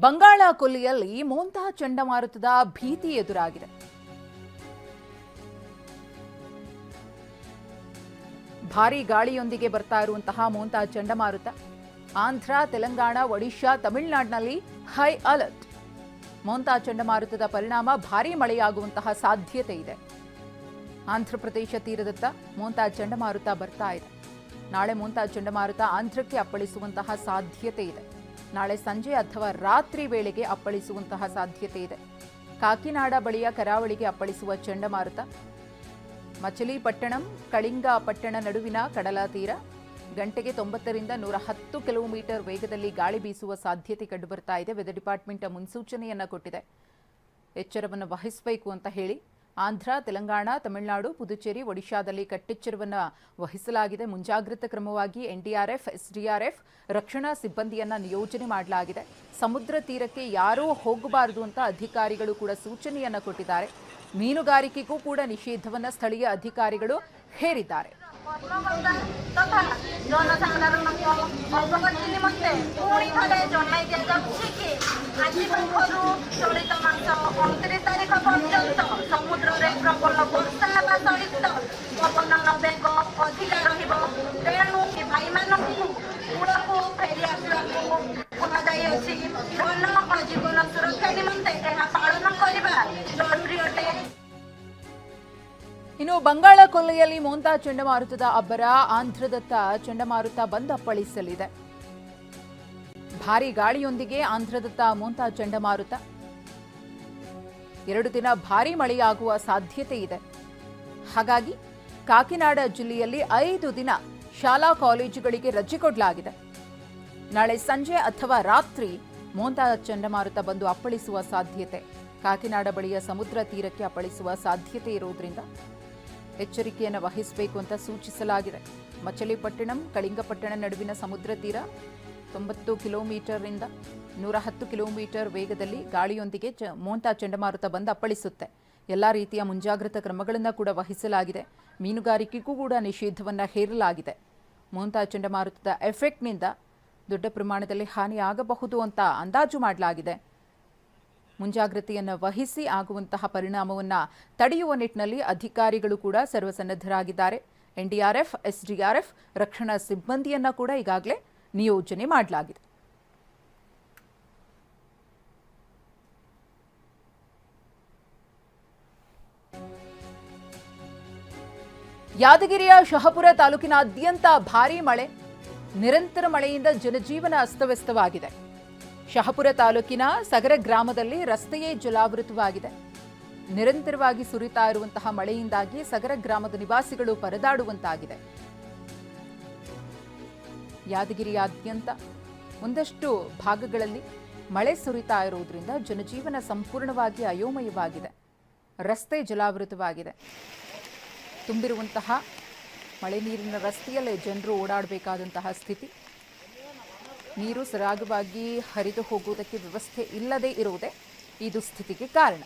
ಬಂಗಾಳ ಕೊಲ್ಲಿಯಲ್ಲಿ ಮೋಂತಾ ಚಂಡಮಾರುತದ ಭೀತಿ ಎದುರಾಗಿದೆ. ಭಾರೀ ಗಾಳಿಯೊಂದಿಗೆ ಬರ್ತಾ ಇರುವಂತಹ ಮೋಂತಾ ಚಂಡಮಾರುತ, ಆಂಧ್ರ, ತೆಲಂಗಾಣ, ಒಡಿಶಾ, ತಮಿಳುನಾಡಿನಲ್ಲಿ ಹೈ ಅಲರ್ಟ್. ಮೋಂತಾ ಚಂಡಮಾರುತದ ಪರಿಣಾಮ ಭಾರೀ ಮಳೆಯಾಗುವಂತಹ ಸಾಧ್ಯತೆ ಇದೆ. ಆಂಧ್ರಪ್ರದೇಶ ತೀರದತ್ತ ಮೋಂತಾ ಚಂಡಮಾರುತ ಬರ್ತಾ ಇದೆ. ನಾಳೆ ಮೋಂತಾ ಚಂಡಮಾರುತ ಆಂಧ್ರಕ್ಕೆ ಅಪ್ಪಳಿಸುವಂತಹ ಸಾಧ್ಯತೆ ಇದೆ. ನಾಳೆ ಸಂಜೆ ಅಥವಾ ರಾತ್ರಿ ವೇಳೆಗೆ ಅಪ್ಪಳಿಸುವಂತಹ ಸಾಧ್ಯತೆ ಇದೆ. ಕಾಕಿನಾಡ ಬಳಿಯ ಕರಾವಳಿಗೆ ಅಪ್ಪಳಿಸುವ ಚಂಡಮಾರುತ, ಮಚಲಿಪಟ್ಟಣಂ, ಕಳಿಂಗ ಪಟ್ಟಣ ನಡುವಿನ ಕಡಲ ತೀರ, ಗಂಟೆಗೆ ತೊಂಬತ್ತರಿಂದ ನೂರ ಹತ್ತು ಕಿಲೋಮೀಟರ್ ವೇಗದಲ್ಲಿ ಗಾಳಿ ಬೀಸುವ ಸಾಧ್ಯತೆ ಕಂಡುಬರ್ತಾ ಇದೆ. ವೆದರ್ ಡಿಪಾರ್ಟ್ಮೆಂಟ್ ಮುನ್ಸೂಚನೆಯನ್ನ ಕೊಟ್ಟಿದೆ. ಎಚ್ಚರವನ್ನು ವಹಿಸಬೇಕು ಅಂತ ಹೇಳಿ ಆಂಧ್ರ, ತೆಲಂಗಾಣ, ತಮಿಳುನಾಡು, ಪುದುಚೇರಿ, ಒಡಿಶಾದಲ್ಲಿ ಕಟ್ಟೆಚ್ಚರವನ್ನು ವಹಿಸಲಾಗಿದೆ. ಮುಂಜಾಗ್ರತಾ ಕ್ರಮವಾಗಿ ಎನ್ಡಿಆರ್ಎಫ್ ಎಸ್ಡಿಆರ್ಎಫ್ ರಕ್ಷಣಾ ಸಿಬ್ಬಂದಿಯನ್ನು ನಿಯೋಜನೆ ಮಾಡಲಾಗಿದೆ. ಸಮುದ್ರ ತೀರಕ್ಕೆ ಯಾರೂ ಹೋಗಬಾರದು ಅಂತ ಅಧಿಕಾರಿಗಳು ಕೂಡ ಸೂಚನೆಯನ್ನ ಕೊಟ್ಟಿದ್ದಾರೆ. ಮೀನುಗಾರಿಕೆಗೂ ಕೂಡ ನಿಷೇಧವನ್ನ ಸ್ಥಳೀಯ ಅಧಿಕಾರಿಗಳು ಹೇರಿದ್ದಾರೆ. ତଥା ಇನ್ನು ಬಂಗಾಳ ಕೊಲ್ಲೆಯಲ್ಲಿ ಮೋಂತಾ ಚಂಡಮಾರುತದ ಅಬ್ಬರ, ಆಂಧ್ರದತ್ತ ಚಂಡಮಾರುತ ಬಂದಪ್ಪಳಿಸಲಿದೆ. ಭಾರಿ ಗಾಳಿಯೊಂದಿಗೆ ಆಂಧ್ರದತ್ತ ಮೋಂತಾ ಚಂಡಮಾರುತ. ಎರಡು ದಿನ ಭಾರಿ ಮಳೆಯಾಗುವ ಸಾಧ್ಯತೆ ಇದೆ. ಹಾಗಾಗಿ ಕಾಕಿನಾಡ ಜಿಲ್ಲೆಯಲ್ಲಿ ಐದು ದಿನ ಶಾಲಾ ಕಾಲೇಜುಗಳಿಗೆ ರಜೆ ಕೊಡಲಾಗಿದೆ. ನಾಳೆ ಸಂಜೆ ಅಥವಾ ರಾತ್ರಿ ಮೋಂತಾ ಚಂಡಮಾರುತ ಬಂದು ಅಪ್ಪಳಿಸುವ ಸಾಧ್ಯತೆ. ಕಾಕಿನಾಡ ಬಳಿಯ ಸಮುದ್ರ ತೀರಕ್ಕೆ ಅಪ್ಪಳಿಸುವ ಸಾಧ್ಯತೆ ಇರುವುದರಿಂದ ಎಚ್ಚರಿಕೆಯನ್ನು ವಹಿಸಬೇಕು ಅಂತ ಸೂಚಿಸಲಾಗಿದೆ. ಮಚಲಿಪಟ್ಟಣಂ ಕಳಿಂಗಪಟ್ಟಣ ನಡುವಿನ ಸಮುದ್ರ ತೀರ ತೊಂಬತ್ತು ಕಿಲೋಮೀಟರ್ನಿಂದ ನೂರ ಹತ್ತು ಕಿಲೋಮೀಟರ್ ವೇಗದಲ್ಲಿ ಗಾಳಿಯೊಂದಿಗೆ ಚ ಮೋಂತಾ ಚಂಡಮಾರುತ ಬಂದು ಅಪ್ಪಳಿಸುತ್ತೆ. ಎಲ್ಲ ರೀತಿಯ ಮುಂಜಾಗ್ರತಾ ಕ್ರಮಗಳನ್ನು ಕೂಡ ವಹಿಸಲಾಗಿದೆ. ಮೀನುಗಾರಿಕೆಗೂ ಕೂಡ ನಿಷೇಧವನ್ನು ಹೇರಲಾಗಿದೆ. ಮೋಂತಾ ಚಂಡಮಾರುತದ ಎಫೆಕ್ಟ್ನಿಂದ ದೊಡ್ಡ ಪ್ರಮಾಣದಲ್ಲಿ ಹಾನಿಯಾಗಬಹುದು ಅಂತ ಅಂದಾಜು ಮಾಡಲಾಗಿದೆ. ಮುಂಜಾಗ್ರತೆಯನ್ನು ವಹಿಸಿ ಆಗುವಂತಹ ಪರಿಣಾಮವನ್ನು ತಡೆಯುವ ನಿಟ್ಟಿನಲ್ಲಿ ಅಧಿಕಾರಿಗಳು ಕೂಡ ಸರ್ವಸನ್ನದ್ಧರಾಗಿದ್ದಾರೆ. ಎನ್ಡಿಆರ್ಎಫ್, ಎಸ್ಡಿಆರ್ಎಫ್ ರಕ್ಷಣಾ ಸಿಬ್ಬಂದಿಯನ್ನು ಕೂಡ ಈಗಾಗಲೇ ನಿಯೋಜನೆ ಮಾಡಲಾಗಿದೆ. ಯಾದಗಿರಿಯ ಶಹಪುರ ತಾಲೂಕಿನಾದ್ಯಂತ ಭಾರೀ ಮಳೆ. ನಿರಂತರ ಮಳೆಯಿಂದ ಜನಜೀವನ ಅಸ್ತವ್ಯಸ್ತವಾಗಿದೆ. ಶಹಪುರ ತಾಲೂಕಿನ ಸಗರ ಗ್ರಾಮದಲ್ಲಿ ರಸ್ತೆಯೇ ಜಲಾವೃತವಾಗಿದೆ. ನಿರಂತರವಾಗಿ ಸುರಿತಾ ಇರುವಂತಹ ಮಳೆಯಿಂದಾಗಿ ಸಗರ ಗ್ರಾಮದ ನಿವಾಸಿಗಳು ಪರದಾಡುವಂತಾಗಿದೆ. ಯಾದಗಿರಿಯಾದ್ಯಂತ ಒಂದಷ್ಟು ಭಾಗಗಳಲ್ಲಿ ಮಳೆ ಸುರಿತಾ ಇರುವುದರಿಂದ ಜನಜೀವನ ಸಂಪೂರ್ಣವಾಗಿ ಅಯೋಮಯವಾಗಿದೆ. ರಸ್ತೆ ಜಲಾವೃತವಾಗಿದೆ. ತುಂಬಿರುವಂತಹ ಮಳೆ ನೀರಿನ ರಸ್ತೆಯಲ್ಲೇ ಜನರು ಓಡಾಡಬೇಕಾದಂತಹ ಸ್ಥಿತಿ. ನೀರು ಸರಾಗವಾಗಿ ಹರಿದು ಹೋಗುವುದಕ್ಕೆ ವ್ಯವಸ್ಥೆ ಇಲ್ಲದೇ ಇರುವುದೇ ಈ ದುಸ್ಥಿತಿಗೆ ಕಾರಣ.